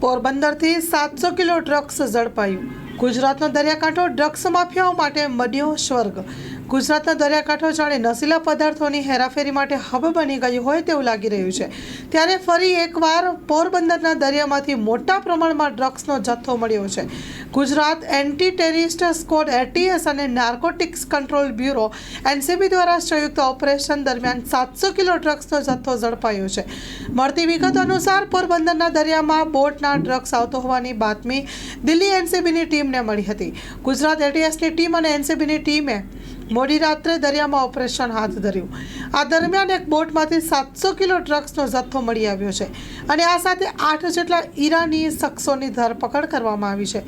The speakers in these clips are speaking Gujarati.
પોરબંદરથી સાતસો કિલો ડ્રગ્સ ઝડપાયું. ગુજરાતનો દરિયાકાંઠો ડ્રગ્સ માફિયાઓ માટે બન્યો સ્વર્ગ. ગુજરાતના દરિયાકાંઠો જાણે નશીલા પદાર્થોની હેરાફેરી માટે હબ બની ગયું હોય તેવું લાગી રહ્યું છે. ત્યારે ફરી એકવાર પોરબંદરના દરિયામાંથી મોટા પ્રમાણમાં ડ્રગ્સનો જથ્થો મળ્યો છે. Gujarat anti terrorist squad ATS અને નાર્કોટિક્સ કંટ્રોલ બ્યુરો એનસીબી દ્વારા સંયુક્ત ઓપરેશન દરમિયાન સાતસો કિલો ડ્રગ્સનો જથ્થો ઝડપાયો છે. મળતી વિગતો અનુસાર પોરબંદરના દરિયામાં બોટના ડ્રગ્સ આવતો હોવાની બાતમી દિલ્હી એનસીબીની ટીમને મળી હતી. ગુજરાત એટીએસની ટીમ અને એનસીબીની ટીમે મોડી રાત્રે દરિયામાં ઓપરેશન હાથ ધર્યું. આ દરમિયાન એક બોટમાંથી સાતસો કિલો ડ્રગ્સનો જથ્થો મળી આવ્યો છે અને આ સાથે આઠ જેટલા ઈરાની શખ્સોની ધરપકડ કરવામાં આવી છે.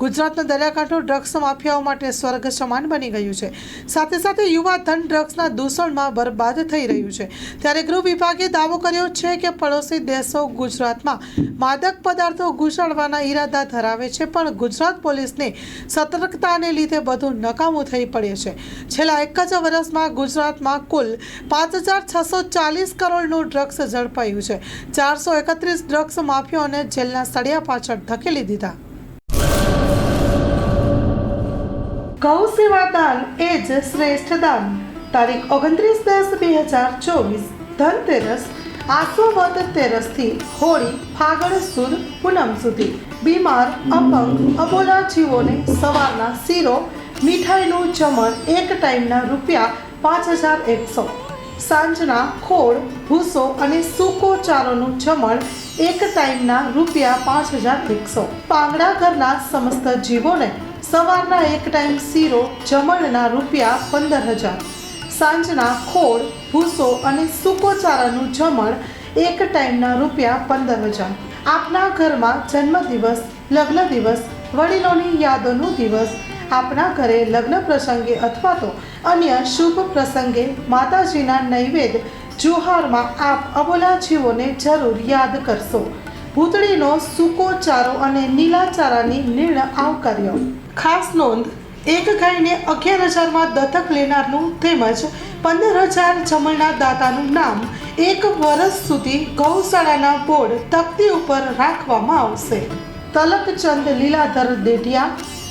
ગુજરાતનો દરિયાકાંઠો ડ્રગ્સ માફિયાઓ માટે સ્વર્ગ સમાન બની ગયું છે. સાથે સાથે યુવા ધન ડ્રગ્સના દૂષણમાં બરબાદ થઈ રહ્યું છે. ત્યારે ગૃહ વિભાગે દાવો કર્યો છે કે પડોશી દેશો ગુજરાતમાં માદક પદાર્થો ઘૂસાડવાના ઈરાદા ધરાવે છે, પણ ગુજરાત પોલીસને સતર્કતાને લીધે બધું નકામું થઈ પડે છે. છેલ્લા એક જ વર્ષમાં ગુજરાતમાં કુલ પાંચ હજાર છસો ચાલીસ કરોડનું ડ્રગ્સ ઝડપાયું છે. ચારસો એકત્રીસ ડ્રગ્સ માફિયાઓને જેલના સળિયા પાછળ ધકેલી દીધા. ગૌ સેવા દાન એ જ શ્રેષ્ઠ દાન. તારીખ ઓગણત્રીસ દસ બે હજાર ચોવીસ ધનતેરસ આસો વદ તેરસથી હોળી ફાગણ સુદ પૂનમ સુધી. બીમાર, અપંગ, અબોલા જીવોને સવારના શીરો, મીઠાઈનું જમણ એક ટાઈમના રૂપિયા પાંચ હજાર એકસો. સાંજના ખોળ, ભૂસો અને સૂકો ચારોનું જમણ એક ટાઈમના રૂપિયા પાંચ હજાર એકસો. પાંગડા ઘરના સમસ્ત જીવોને સવારના એક ટાઈમ શીરો, જમણના રૂપિયા પંદર હજાર. સાંજના ખોળ, ભૂસો અને સૂકો ચારાનું જમણ એક ટાઈમના રૂપિયા પંદર હજાર. આપના ઘરમાં જન્મદિવસ લગ્ન દિવસ વડીલોની યાદોનો દિવસ આપના ઘરે લગ્ન પ્રસંગે અથવા તો અન્ય શુભ પ્રસંગે માતાજીના નૈવેદ્ય જુહારમાં આપ અબોલા જીવોને જરૂર યાદ કરશો. ભૂતળીનો સૂકો ચારો અને નીલા ચારાની નિર્ણય આવકાર્યો. ખાસ નોંધ, એક ગાયને અગિયાર હજારમાં દત્તક લેનારનું તેમજ પંદર હજાર જમણના દાતાનું નામ એક વર્ષ સુધી ગૌશાળાના બોર્ડ તકતી ઉપર રાખવામાં આવશે. તલકચંદ લીલાધર દેઢિયા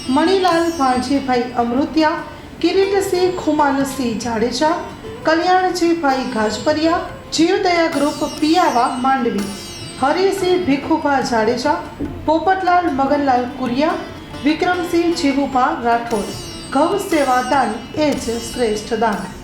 મણિલાલ ભાણજીભાઈ અમૃતિયા, કિરીટસિંહ ખુમાનસિંહ જાડેજા, કલ્યાણજીભાઈ ગાજપરિયા, જીવદયા ગ્રુપ પિયાવા માંડવી, હરિસિંહ ભીખુભા જાડેજા, પોપટલાલ મગનલાલ કુરિયા, વિક્રમસિંહ જીવુભા રાઠોડ. ગૌ સેવા દાન એ જ શ્રેષ્ઠ દાન.